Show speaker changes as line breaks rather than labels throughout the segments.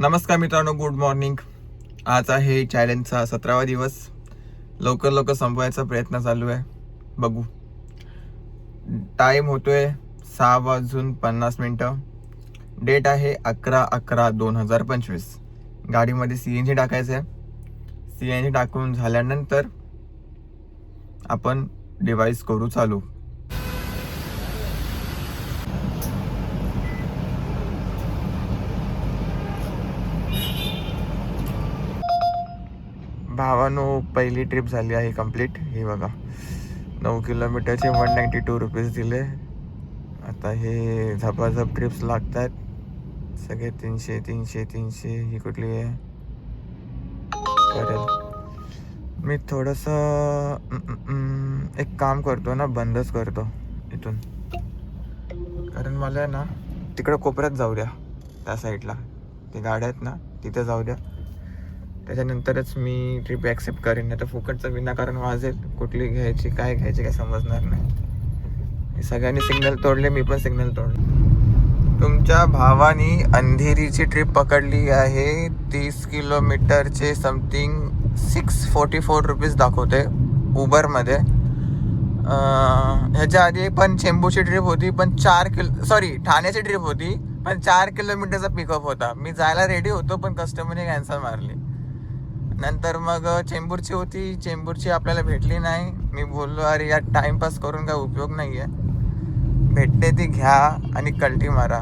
नमस्कार मित्रांनो good morning आज आहे चॅलेंजचा सतरावा दिवस. लवकर लवकर संपवायचा प्रयत्न चालू आहे. बघू. टाईम होतोय सहा वाजून पन्नास मिनटं. डेट आहे अकरा अकरा दोन हजार पंचवीस. गाडीमध्ये सी एन जी टाकायचं आहे. सी एन जी टाकून झाल्यानंतर आपण डिवाईस करू चालू. भावानो पहिली ट्रिप झाली आहे कंप्लीट हे बघा. नऊ किलोमीटरचे वन नाईन्टी टू रुपीज दिले. आता हे झपाझप ट्रिप्स लागत आहेत सगळे तीनशे तीनशे तीनशे ही कुठली आहे? करेल. मी थोडंसं एक काम करतो ना बंदच करतो इथून. कारण मला ना तिकडं कोपऱ्यात जाऊ द्या त्या साईडला ते गाड्या आहेत ना तिथे जाऊ द्या. त्याच्यानंतरच मी ट्रिप ॲक्सेप्ट करेन नाही तर फुकटचं विनाकारण वाजेल. कुठली घ्यायची काय घ्यायची काय समजणार नाही. सगळ्यांनी सिग्नल तोडले मी पण सिग्नल तोडले. तुमच्या भावानी अंधेरीची ट्रिप पकडली आहे. तीस किलोमीटरचे something six forty four rupees दाखवते उबरमध्ये. ह्याच्या आधी पण चेंबूची ट्रिप होती पण चार किलो सॉरी ठाण्याची ट्रिप होती पण चार किलोमीटरचा पिकअप होता. मी जायला रेडी होतो पण कस्टमरने कॅन्सल मारली. नंतर मग चेंबूरची होती. चेंबूरची आपल्याला भेटली नाही. मी बोललो अरे यात टाईमपास करून काय उपयोग नाही आहे भेटते ती घ्या आणि कल्टी मारा.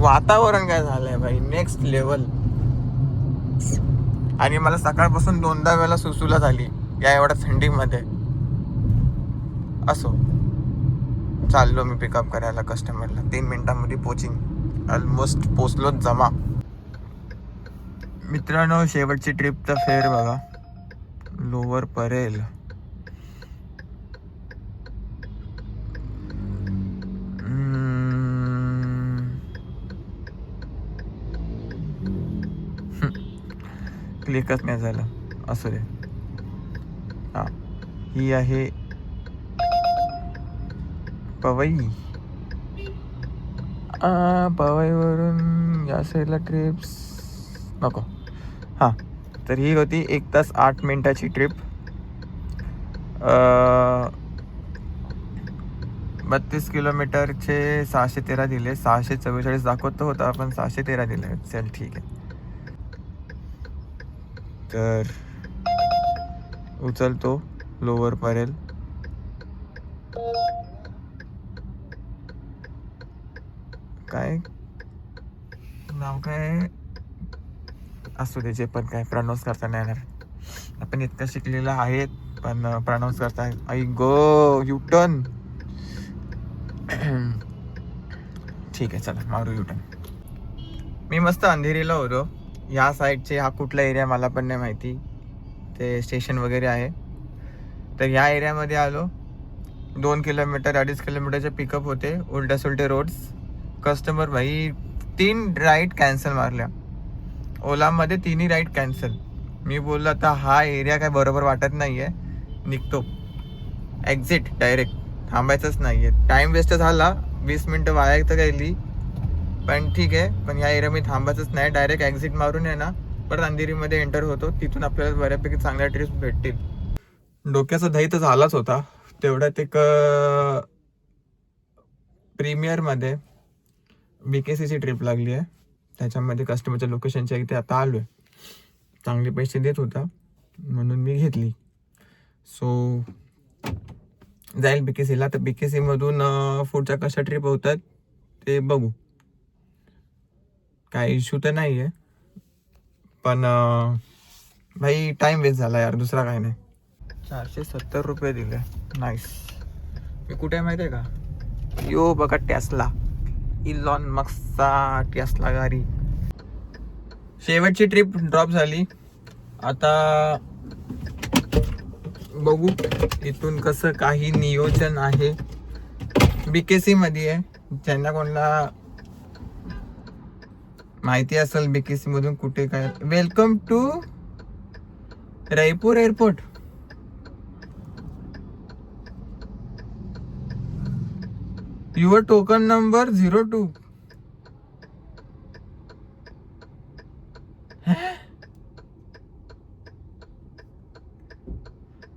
वातावरण काय झालंय भाई? नेक्स्ट लेवल आणि मला सकाळपासून दोनदा वेळा सुसूला झाली या एवढ्या थंडीमध्ये. असो. चाललो मी पिकअप करायला कस्टमरला तीन मिनिटांमध्ये पोचिंग ऑलमोस्ट पोचलो जमा. मित्रांनो शेवटची ट्रिपचा फेर बघा. लोवर परेल. क्लिकच नाही झालं. असू दे. हा. ही आहे पवई. पवईवरून या साईडला ट्रिप्स नको. हां. तर ही होती एक तास आठ मिनटाची ट्रिप. बत्तीस किलोमीटरचे सहाशे तेरा दिले. सहाशे चव्वेचाळीस दाखवत होता आपण सहाशे तेरा दिले. चल ठीक आहे. तर उचलतो लोवर परेल काय? नाव काय? असू दे जे पण काय प्रनाऊन्स करता नाही येणार. आपण इतकं शिकलेलं आहेत पण प्रनाऊन्स करता आई गो यू टर्न ठीक आहे चला मारू युटर्न मी मस्त अंधेरीला होतो. या साईडचे हा कुठला एरिया मला पण नाही माहिती. ते स्टेशन वगैरे आहे. तर ह्या एरियामध्ये आलो. दोन किलोमीटर अडीच किलोमीटरचे पिकअप होते. उलट्या सुलटे रोड्स कस्टमर भाई तीन राईड कॅन्सल मारल्या. ओलामध्ये तिन्ही राईड कॅन्सल मी बोललो आता हा एरिया काय बरोबर वाटत नाही आहे निघतो. एक्झिट डायरेक्ट थांबायचंच नाही आहे टाईम वेस्ट झाला. वीस मिनटं वाया तर गेली. पण ठीक आहे. पण या एरिया मी थांबायचंच नाही. डायरेक्ट एक्झिट मारून आहे ना परत अंधेरीमध्ये एंटर होतो. तिथून आपल्याला बऱ्यापैकी चांगल्या ट्रिप्स भेटतील. डोक्याचा दही तर झालाच होता. तेवढ्यात एक प्रीमियरमध्ये बी के सीची ट्रिप लागली आहे. त्याच्यामध्ये कस्टमरच्या लोकेशनच्या इथे आता आलो आहे चांगले पैसे देत होता म्हणून मी घेतली. सो जाईल बी के सीला तर बी के सीमधून पुढच्या कशा ट्रिप होतात ते बघू. काय इश्यू तर नाही आहे पण भाई टाइम वेस्ट झाला यार दुसरा काय नाही. चारशे सत्तर रुपये दिले. नाईस मी कुठे आहे माहिती आहे का? यो बघा टॅसला इलॉन मक्सा टेस्ला गाडी. शेवटची ट्रिप ड्रॉप झाली. आता बघू इथून कसं काही नियोजन आहे. बीकेसी मध्ये आहे. ज्यांना कोणाला माहिती असेल बीकेसी मधून कुठे काय. Welcome to Raipur airport your token number zero two.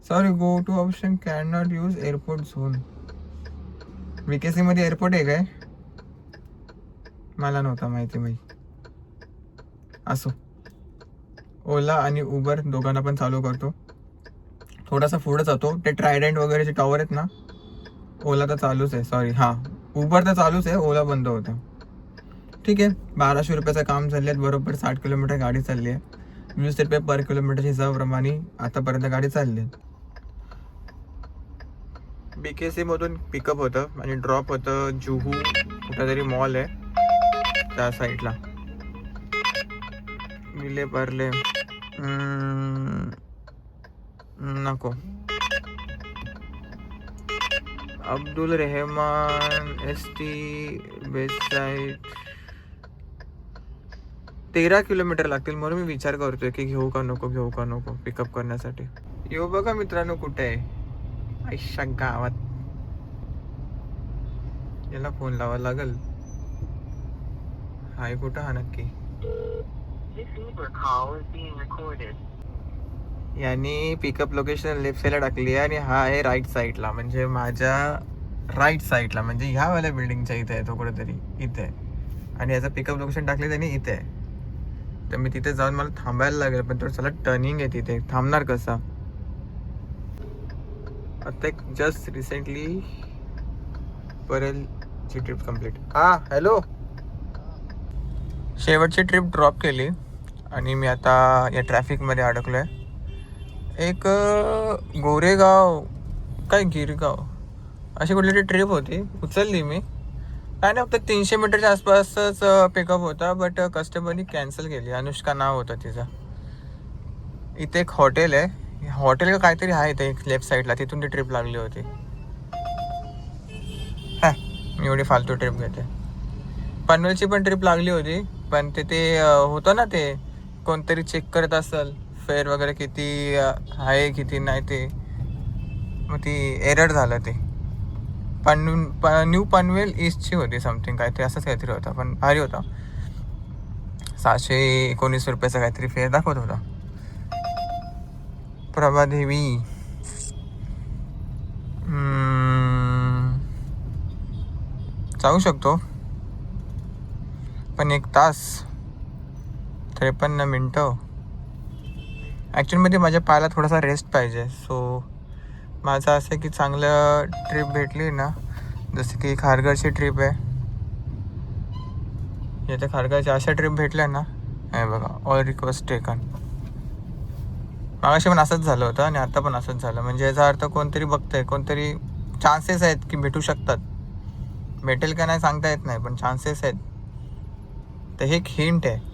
Sorry go to option can not use airport zone. BKC मध्ये एअरपोर्ट आहे काय? मला नव्हता माहिती माही असो. ओला आणि उबर दोघांना पण चालू करतो. थोडासा पुढे जातो. ते ट्रायडंट वगैरेचे टॉवर आहेत ना? ओला तर चालूच आहे सॉरी हां. उबर तर चालूच आहे ओला बंद होतं. ठीक आहे. बाराशे रुपयाचं काम चालले आहेत बरोबर साठ किलोमीटर गाडी चालली आहे. वीस रुपये पर किलोमीटरच्या हिसाबाप्रमाणे आतापर्यंत गाडी चालली आहे. बी के सी मधून पिकअप होतं आणि ड्रॉप होतं जुहू कुठं मॉल आहे त्या साईडला विले पार्ले. नको. Abdul Rehman S T website तेरा किलोमीटर लागतील म्हणून मी विचार करतोय की घेऊ का नको घेऊ का नको पिकअप करण्यासाठी. येऊ बघा मित्रांनो कुठे आहे. आयुष्या गावात. याला फोन लावा लागल. हाय कुठं हा नक्की? यांनी पिकअप लोकेशन लेफ्ट साईडला टाकली आहे आणि हा आहे राईट साईडला म्हणजे माझ्या राईट साईडला म्हणजे ह्या वाल्या बिल्डिंगच्या इथे आहे तो कुठेतरी. इथे. आहे आणि याचं पिकअप लोकेशन टाकले त्यांनी इथे. आहे तर मी तिथे जाऊन मला थांबायला लागेल पण थोडं टर्निंग आहे तिथे. थांबणार कसा? आता एक जस्ट रिसेंटली परेलची ट्रिप कंप्लीट हा हॅलो शेवटची ट्रिप ड्रॉप केली. आणि मी आता या ट्रॅफिकमध्ये अडकलो आहे एक गोरेगाव काय गिरगाव अशी कुठली तरी ट्रिप होती. उचलली मी. काय नाही फक्त तीनशे मीटरच्या आसपासच पिकअप होता बट कस्टमरनी कॅन्सल केली. अनुष्का नाव होतं तिचं. इथे एक हॉटेल आहे. हॉटेल काहीतरी आहे ते एक लेफ्ट साईडला तिथून ती ट्रिप लागली होती. हा मी एवढी फालतू ट्रिप घेते. पनवेलची पण ट्रिप लागली होती पण ते ते होतं ना ते कोणतरी चेक करत असेल. फेअर वगैरे किती आहे किती नाही ते. मग ती एरर झालं ते. पन प न्यू पनवेल ईस्टची होती समथिंग काहीतरी असंच काहीतरी होता पण भारी होता. सहाशे एकोणीस रुपयाचा काहीतरी फेअर दाखवत होता. प्रभादेवी जाऊ शकतो. पण एक तास. त्रेपन्न मिनटं. ॲक्च्युलीमध्ये माझ्या पायाला थोडासा रेस्ट पाहिजे. सो माझं असं आहे की चांगलं ट्रिप भेटली ना जसं की खारघरची ट्रिप आहे. येत्या खारघरच्या अशा ट्रिप भेटल्या ना. हे बघा ऑल रिक्वेस्ट टेकन मागाशी पण असंच झालं होतं आणि आता पण असंच झालं. म्हणजे याचा अर्थ कोणतरी बघतंय कोणतरी चान्सेस आहेत की भेटू शकतात. भेटेल का नाही सांगता येत नाही पण चान्सेस आहेत. तर हे एक हिंट आहे.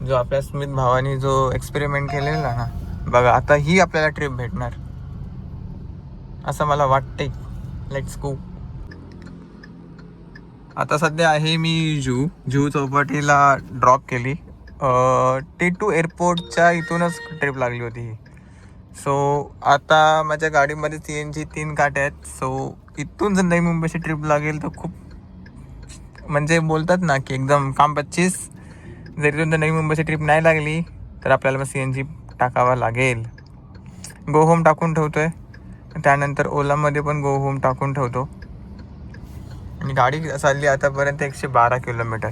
जो आपल्या स्मित भावानी जो एक्सपेरिमेंट केलेला ना बघा आता ही आपल्याला ट्रिप भेटणार. असं मला वाटते लेट्स गो आता सध्या आहे मी जू. जू चौपाटीला ड्रॉप केली. टी टू एअरपोर्टच्या इथूनच ट्रिप लागली होती ही. सो आता माझ्या गाडीमध्ये सी एन जी तीन काटे आहेत. सो इथून जर नवी मुंबईची ट्रिप लागेल तर खूप म्हणजे बोलतात ना की एकदम काम पच्चीस जरी इथून नवी मुंबईची ट्रिप नाही लागली तर आपल्याला मग सी एन जी टाकावा लागेल. गो होम टाकून ठेवतोय. त्यानंतर ओलामध्ये पण गो होम टाकून ठेवतो. आणि गाडी चालली आतापर्यंत एकशे बारा किलोमीटर.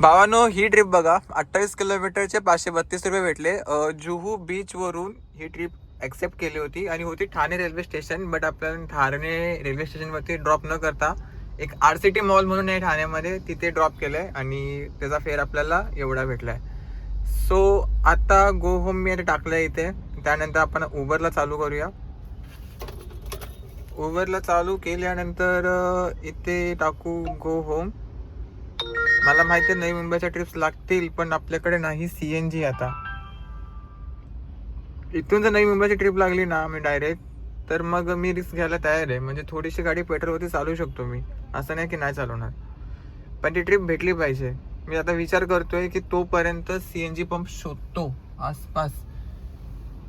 भावानो ही ट्रिप बघा. अठ्ठावीस किलोमीटरचे पाचशे बत्तीस रुपये भेटले. जुहू बीचवरून ही ट्रिप ॲक्सेप्ट केली होती. आणि होती ठाणे रेल्वे स्टेशन बट आपण ठाणे रेल्वे स्टेशनवरती ड्रॉप न करता एक आर सी टी मॉल म्हणून आहे ठाण्यामध्ये तिथे ड्रॉप केलंय आणि त्याचा फेअर आपल्याला एवढा भेटलाय. सो आता गो होम मी आता टाकलंय इथे. त्यानंतर आपण उबरला चालू करूया. उबरला चालू केल्यानंतर इथे टाकू गो होम मला माहिती आहे नवी मुंबईच्या ट्रिप्स लागतील पण आपल्याकडे नाही सी एन जी आता. इथून जर नवी मुंबईची ट्रिप लागली ना मी डायरेक्ट तर मग मी रिस्क घ्यायला तयार आहे. म्हणजे थोडीशी गाडी पेट्रोलवरती चालू शकतो मी. असं नाही की नाही चालवणार. पण ती ट्रिप भेटली पाहिजे. मी आता विचार करतोय की तोपर्यंत सी एन जी पंप शोधतो आसपास.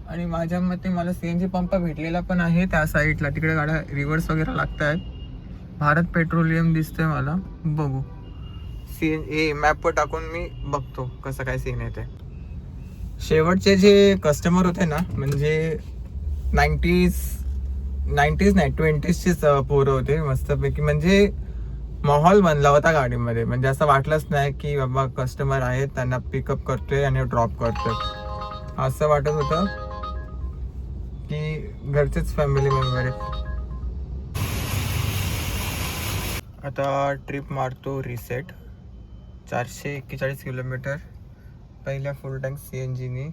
आणि माझ्या मते मला सी एन जी पंप भेटलेला पण आहे त्या साईडला तिकडे गाड्या रिव्हर्स वगैरे लागत आहेत भारत पेट्रोलियम दिसतंय मला. बघू. सी एन ए मॅपवर टाकून मी बघतो कसं काय सीन आहे ते शेवटचे जे कस्टमर होते ना म्हणजे नाईन्टीज नाईन्टीज नाही ट्वेंटीजचीच पोरं होते मस्तपैकी. म्हणजे माहोल बनला होता गाडीमध्ये. म्हणजे असं वाटलंच नाही की बाबा कस्टमर आहेत त्यांना पिकअप करतोय आणि ड्रॉप करतोय. असं वाटत होतं की घरचेच फॅमिली मेंबर आहेत. आता ट्रिप मारतो रिसेट चारशे एक्केचाळीस किलोमीटर. पहिल्या फुल टँक सी एन जीनी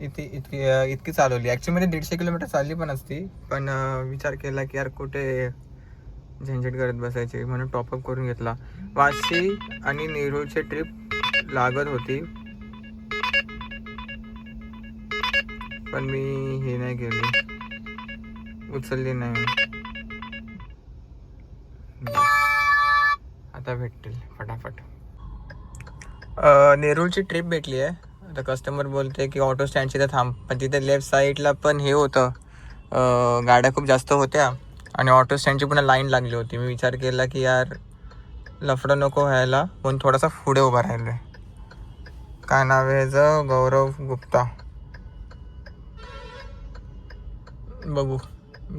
इथे इतकी इतकी चालवली. ॲक्च्युअली म्हणजे दीडशे किलोमीटर चालली पण असती. पण विचार केला की यार कुठे झंझट करत बसायचे म्हणून टॉपअप करून घेतला. वाशी आणि नेरूळची ट्रिप लागत होती. पण मी हे नाही केली. उचलली नाही. आता भेटतील फटाफट. नेरूळची ट्रिप भेटली आहे. आता कस्टमर बोलते की ऑटो स्टँडची तर थांब. पण तिथे लेफ्ट साईडला पण हे होतं. गाड्या खूप जास्त होत्या आणि ऑटो स्टँडची पुन्हा लाईन लागली होती. मी विचार केला की यार लफडं नको व्हायला. पण थोडासा पुढे उभा राहिलो काय नाव आहे याचं गौरव गुप्ता. बघू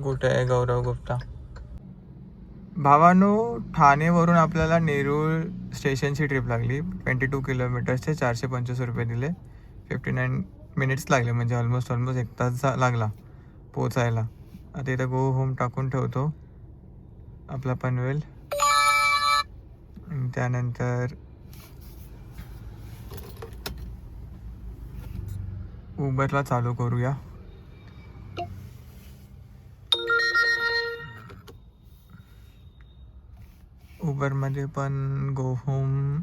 कुठे आहे गौरव गुप्ता. भावानो ठाणेवरून आपल्याला नेरूळ स्टेशनची ट्रिप लागली. ट्वेंटी टू किलोमीटर्सचे चारशे पंचवीस रुपये दिले. फिफ्टी नाईन मिनिट्स लागले म्हणजे ऑलमोस्ट ऑलमोस्ट एक तास लागला पोचायला आता इथं गो होम टाकून ठेवतो. आपला पनवेल. त्यानंतर उबरला चालू करूया. उबरमध्ये पण गो होम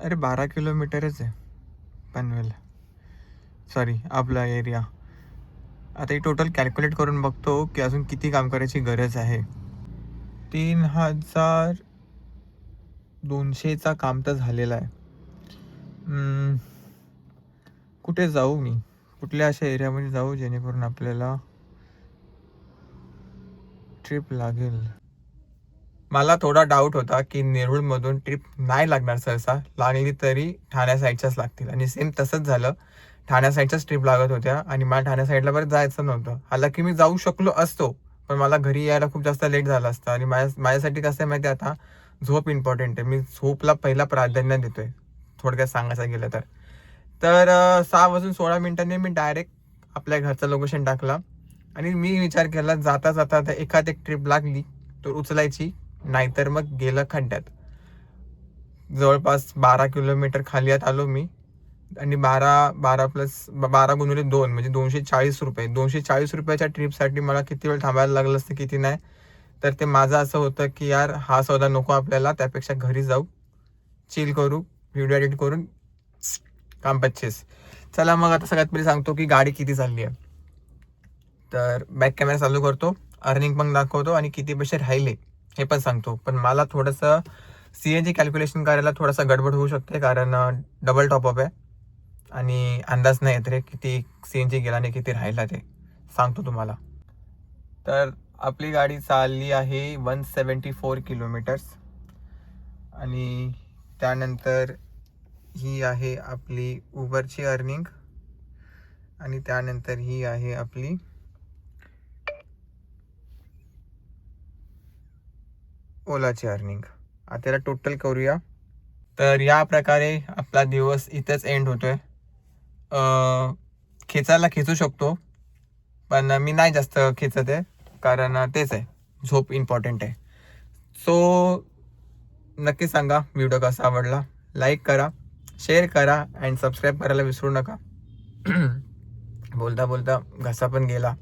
अरे बारा किलोमीटरच आहे पनवेल सॉरी आपला एरिया आता ही टोटल कॅल्क्युलेट करून बघतो की अजून किती काम करायची गरज आहे. तीन हजार दोनशेचा काम तर झालेला आहे. कुठे जाऊ मी? कुठल्या अशा एरियामध्ये जाऊ जेणेकरून आपल्याला ट्रिप लागेल. मला थोडा डाऊट होता की नेरूळमधून ट्रिप नाही लागणार सहसा. लागली तरी ठाण्या साईडच्याच लागतील. आणि सेम तसंच झालं. ठाण्या साईडच्याच ट्रिप लागत होत्या. आणि मला ठाण्या साईडला बरं जायचं नव्हतं. हाला की मी जाऊ शकलो असतो. पण मला घरी यायला खूप जास्त लेट झाला असता. आणि माझ्या माझ्यासाठी कसं आहे माहिती आहे आता? झोप इम्पॉर्टंट आहे. मी झोपला पहिला प्राधान्य देतोय. थोडक्यात सांगायचं गेलं तर. तर सहा वाजून सोळा मिनिटांनी मी डायरेक्ट आपल्या घरचं लोकेशन टाकला. आणि मी विचार केला जाता जाता आता एखाद एक ट्रिप लागली तर उचलायची. नाहीतर मग गेलं खड्ड्यात. जवळपास बारा किलोमीटर खाली आत आलो मी. आणि बारा बारा प्लस बारा गुणुले दोन म्हणजे दोनशे चाळीस रुपये. दोनशे चाळीस रुपयाच्या ट्रिपसाठी मला किती वेळ थांबायला लागलं असतं किती नाही. तर ते माझं असं होतं की यार हा सौदा नको आपल्याला त्यापेक्षा घरी जाऊ. चिल करू व्हिडिओ एडिट करून काम पच्चीस. चला मग आता सगळ्यात पहिले सांगतो की गाडी किती चालली आहे. तर बॅक कॅमेरा चालू करतो. अर्निंग पण दाखवतो आणि किती पैसे राहिले हे पण सांगतो. पण मला थोडंसं सी एन जी कॅल्क्युलेशन करायला थोडासा गडबड होऊ शकते कारण डबल टॉपअप आहे. आणि अंदाज नाही येत रे किती सी एन जी गेला आणि किती राहिला ते. सांगतो तुम्हाला. तर आपली गाडी चालली आहे वन सेवन्टी फोर किलोमीटर्स आणि त्यानंतर ही आहे आपली उबरची अर्निंग आणि त्यानंतर ही आहे आपली ओलाची अर्निंग आता त्याला टोटल करूया. तर या प्रकारे आपला दिवस इथंच एंड होतोय. आहे खेचायला खेचू शकतो पण मी नाही जास्त खेचत आहे कारण तेच आहे झोप इम्पॉर्टंट आहे. सो नक्की सांगा व्हिडिओ कसा आवडला? लाईक करा शेअर करा अँड सबस्क्राईब करायला विसरू नका. बोलता बोलता घसा पण गेला.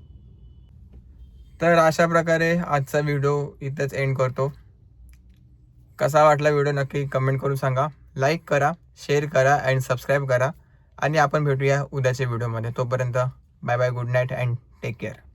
तर अशा प्रकारे आजचा व्हिडिओ इथंच एंड करतो. कसा वाटला व्हिडिओ नक्की कमेंट करून सांगा. लाईक करा शेअर करा अँड सबस्क्राईब करा. आणि आपण भेटूया उद्याच्या व्हिडिओमध्ये तोपर्यंत bye bye good night and take care